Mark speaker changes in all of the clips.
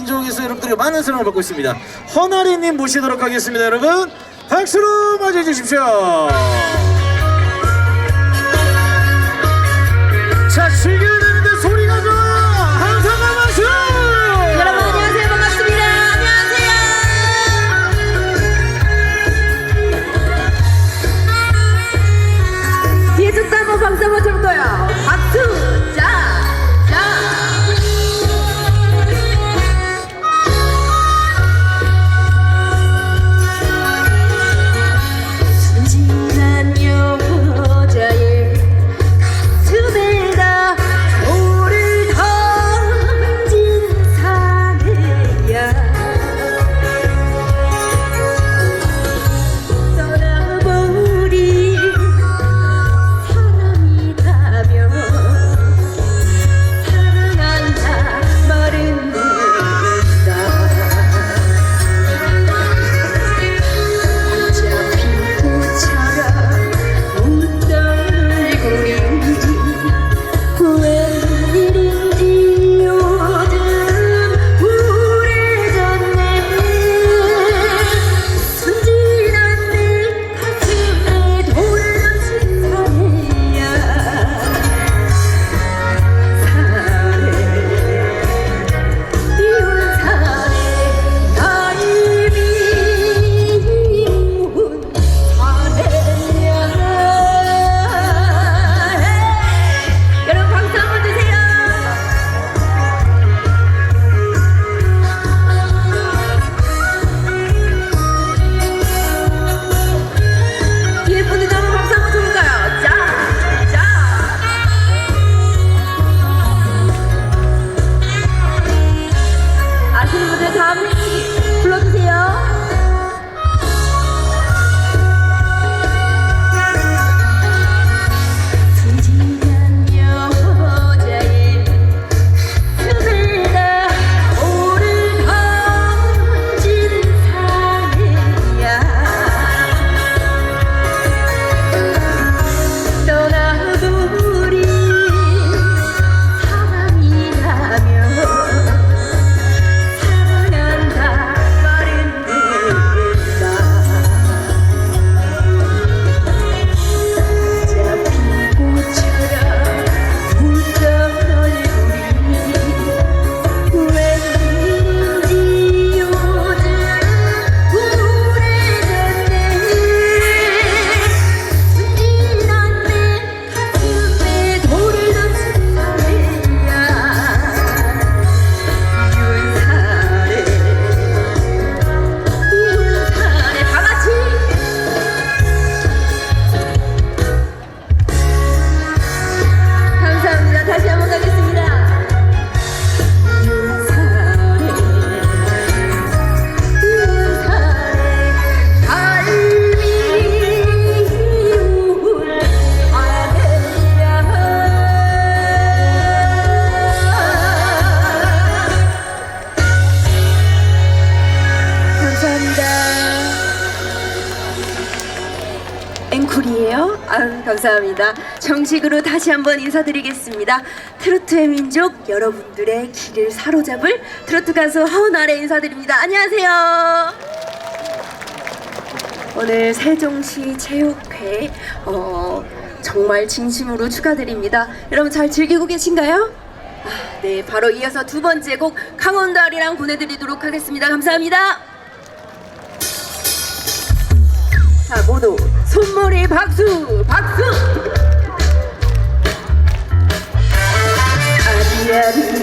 Speaker 1: 민족에서 여러분들의 많은 사랑을 받고 있습니다. 허나리님 모시도록 하겠습니다, 여러분. 박수로 맞이해 주십시오.
Speaker 2: 감사합니다. 정식으로 다시 한번 인사드리겠습니다. 트로트의 민족 여러분들의 길을 사로잡을 트로트 가수 허은아래 인사드립니다. 안녕하세요. 오늘 세종시 체육회 어, 정말 진심으로 축하드립니다. 여러분 잘 즐기고 계신가요? 아, 네, 바로 이어서 두 번째 곡 강원도 아리랑 보내드리도록 하겠습니다. 감사합니다. 자, 모두 손머리 박수, 박수! 아리아리,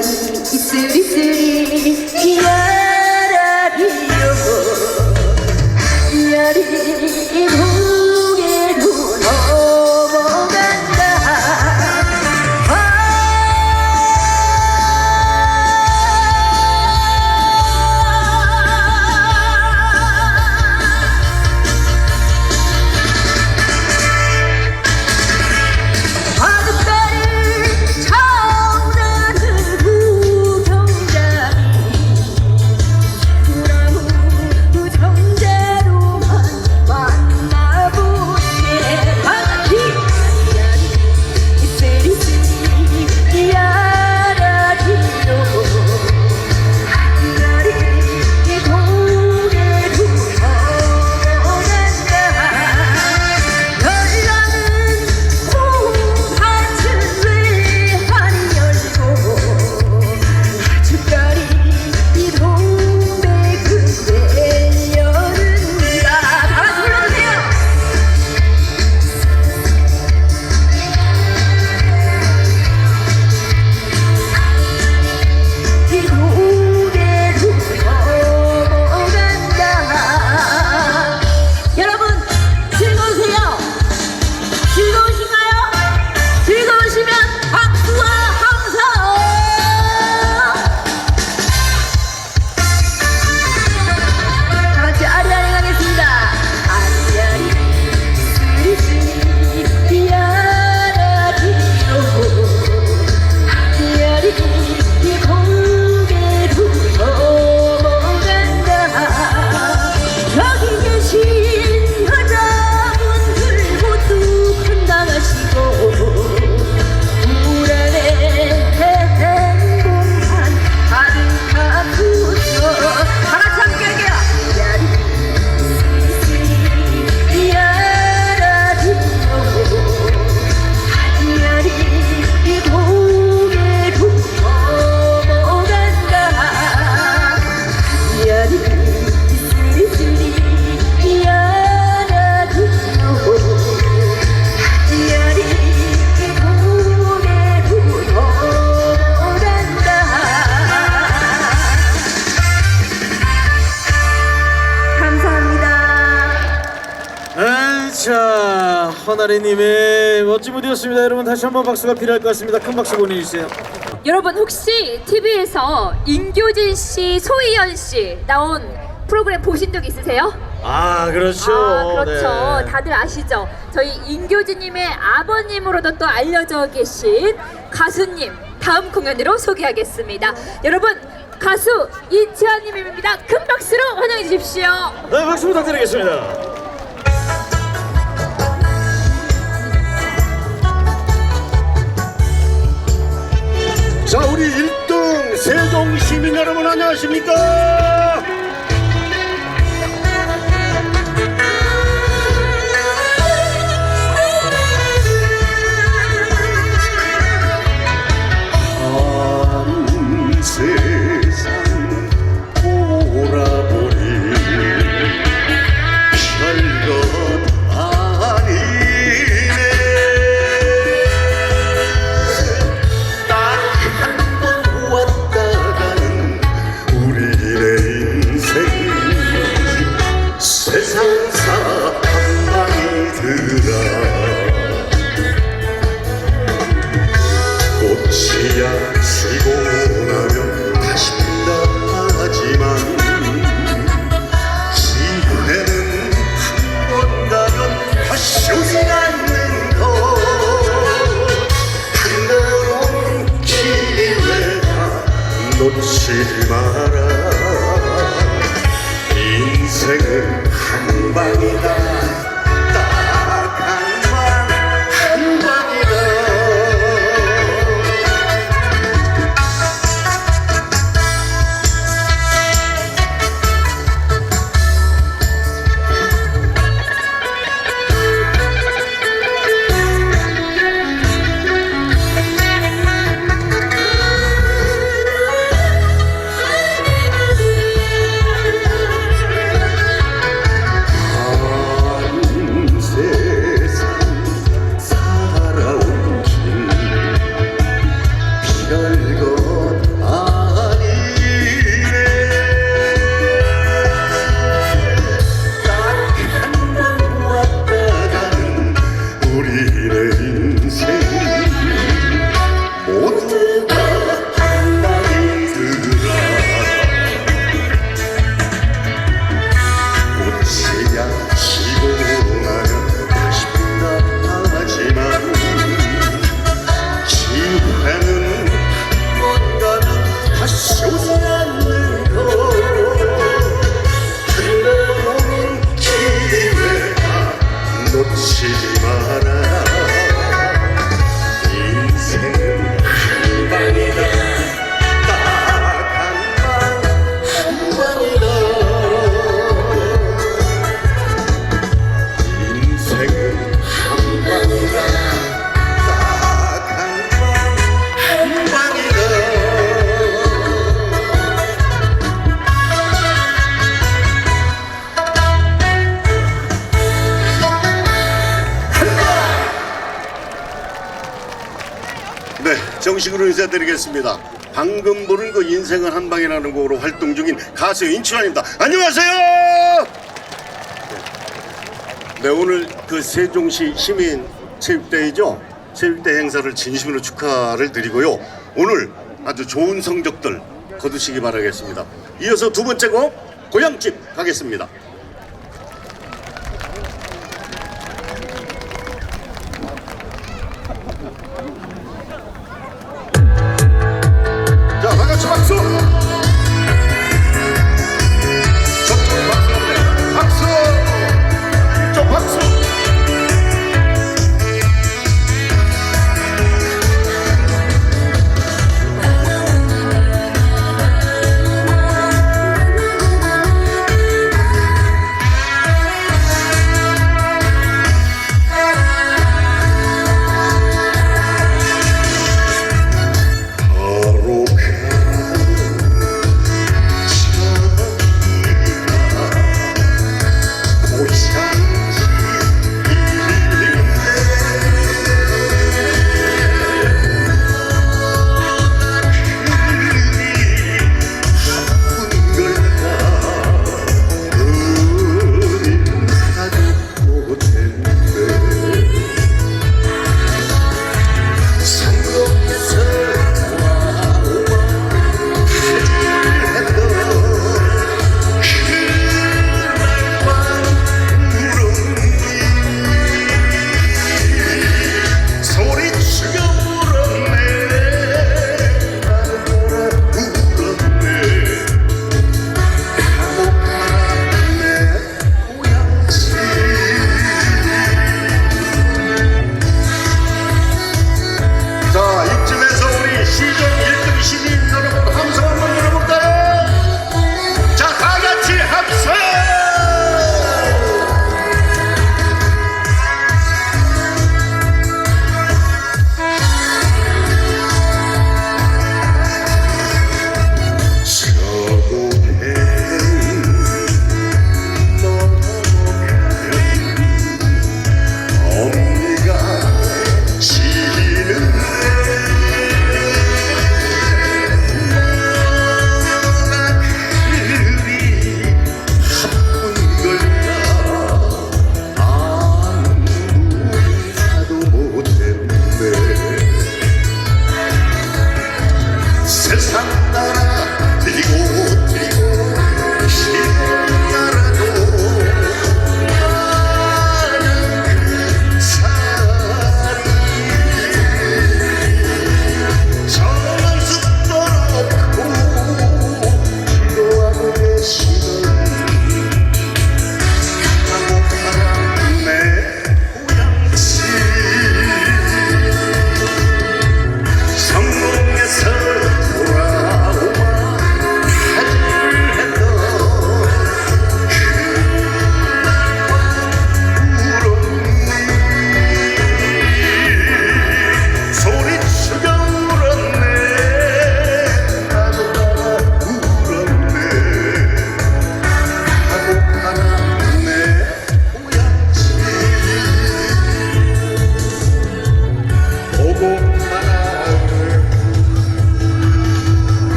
Speaker 2: 이슬이슬이, 야라리요. 야리, 고
Speaker 1: 허나리님의 멋진 무대였습니다. 여러분 다시 한번 박수가 필요할 것 같습니다. 큰 박수 보내주세요.
Speaker 3: 여러분 혹시 TV에서 인교진 씨, 소희연 씨 나온 프로그램 보신 적 있으세요?
Speaker 1: 아 그렇죠.
Speaker 3: 아 그렇죠.
Speaker 1: 네.
Speaker 3: 다들 아시죠? 저희 인교진님의 아버님으로도 또 알려져 계신 가수님 다음 공연으로 소개하겠습니다. 여러분 가수 이채아님입니다. 큰 박수로 환영해 주십시오.
Speaker 1: 네 박수 부탁드리겠습니다.
Speaker 4: 자, 우리 1등 세종 시민 여러분 안녕하십니까? 한세 정식으로 인사드리겠습니다. 방금 부른 그 인생은 한 방이라는 곡으로 활동 중인 가수 인춘환입니다. 안녕하세요. 네, 오늘 그 세종시 시민 체육대회죠. 체육대 행사를 진심으로 축하를 드리고요. 오늘 아주 좋은 성적들 거두시기 바라겠습니다. 이어서 두 번째 곡 고향집 가겠습니다.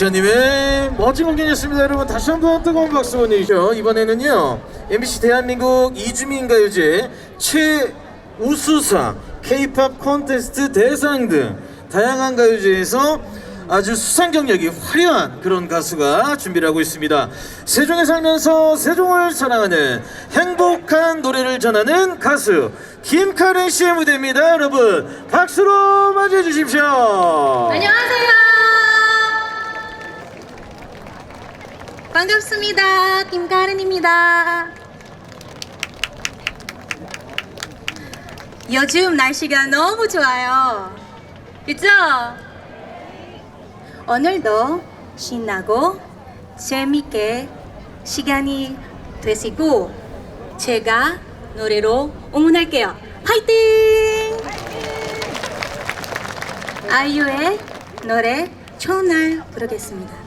Speaker 1: 시아님의 멋진 공연이었습니다. 여러분 다시 한번 뜨거운 박수 보내주시죠 이번에는요 MBC 대한민국 이주민 가요제 최우수상 K-팝 콘테스트 대상 등 다양한 가요제에서 아주 수상 경력이 화려한 그런 가수가 준비를 하고 있습니다. 세종에 살면서 세종을 사랑하는 행복한 노래를 전하는 가수 김카렌 씨의 무대입니다. 여러분 박수로 맞이해 주십시오.
Speaker 2: 안녕하세요. 반갑습니다. 김가른입니다. 요즘 날씨가 너무 좋아요. 그죠? 오늘도 신나고 재밌게 시간이 되시고 제가 노래로 응원할게요. 화이팅! 아이유의 노래 좋은 날 부르겠습니다.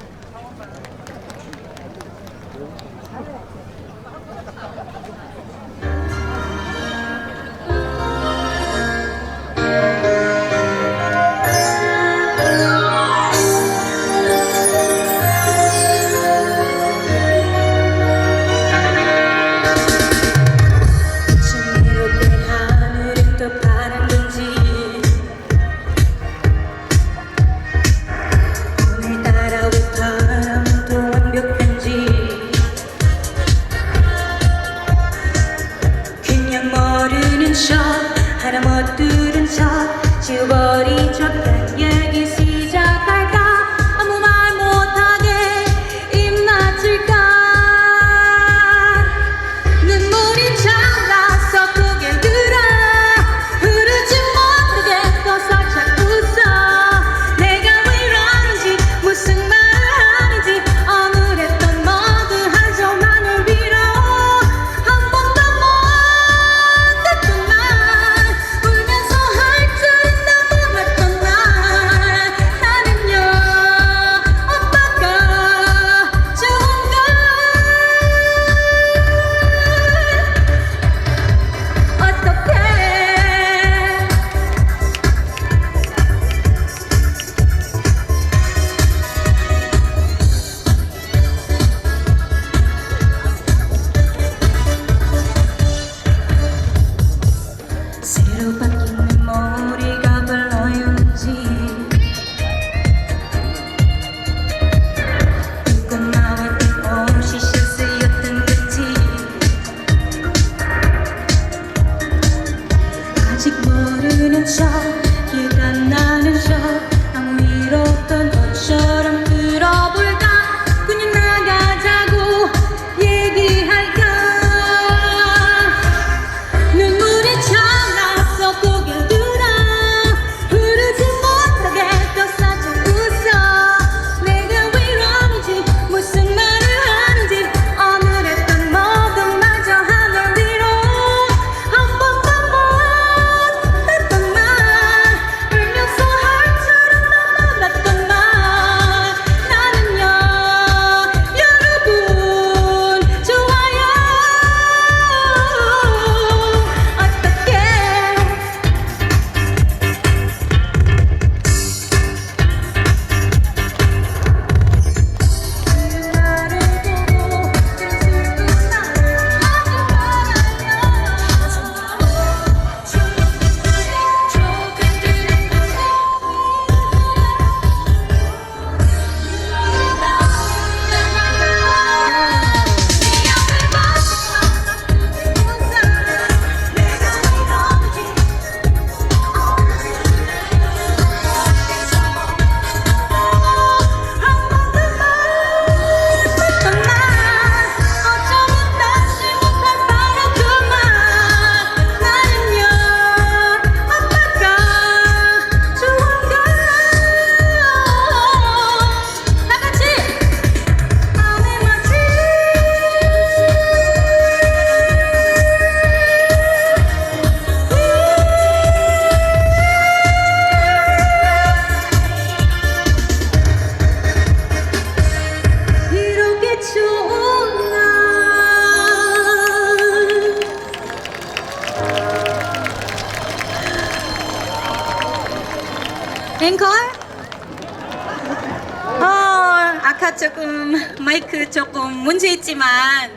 Speaker 2: 있지만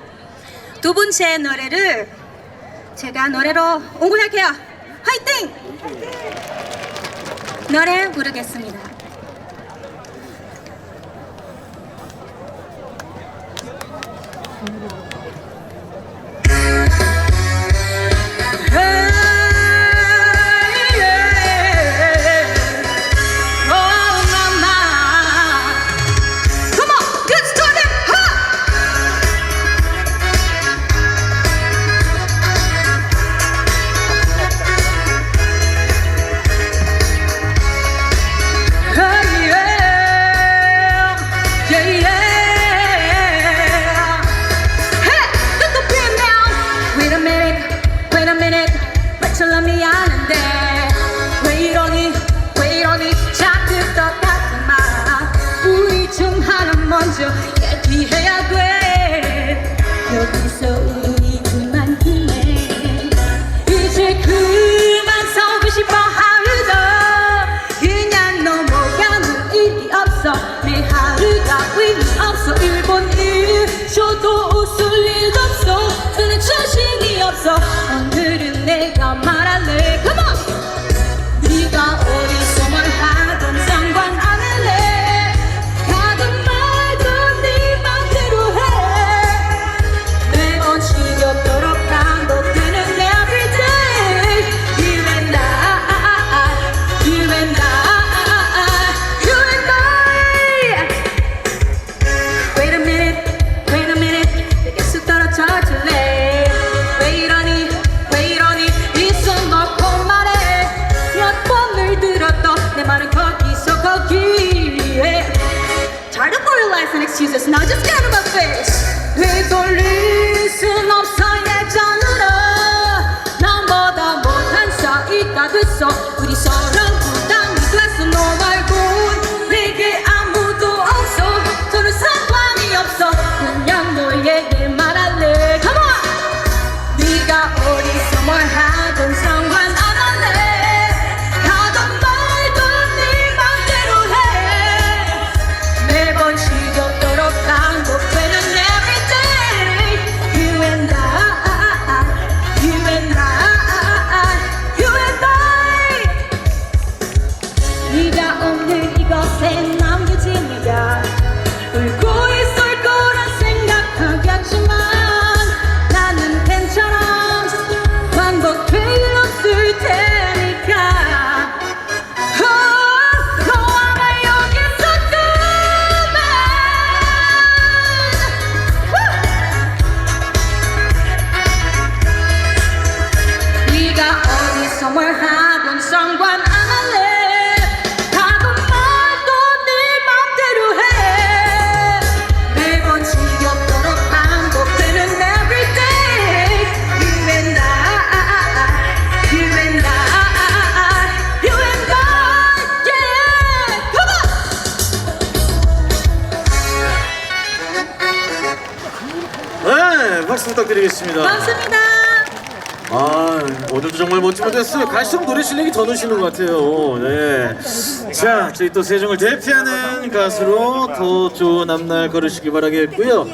Speaker 2: 두 번째 노래를 제가 노래로 응원할게요. 화이팅! 노래 부르겠습니다. 미안한데 왜 이러니? 왜 이러니? 자꾸 똑같은 말 우리 중 하나 먼저 얘기해야 돼. 여기서 우리 그만두네. 이제 그만 싸우고 싶어 하루도 그냥 넘어가는 일이 없어. 내 하루가 의미 없어. 일본 일쇼도 웃을 일 없어. 저는 자신이 없어 오늘은 내가 말할래 Come on! 어디서 뭘 하든
Speaker 5: 부탁드리겠습니다.
Speaker 2: 고맙습니다
Speaker 5: 아, 오늘도 정말 멋진 무대였어요. 갈수록 노래 실력이 더 느시는 것 같아요. 네. 자, 저희 또 세종을 대표하는 가수로 더 좋은 앞날 걸으시기 바라겠고요.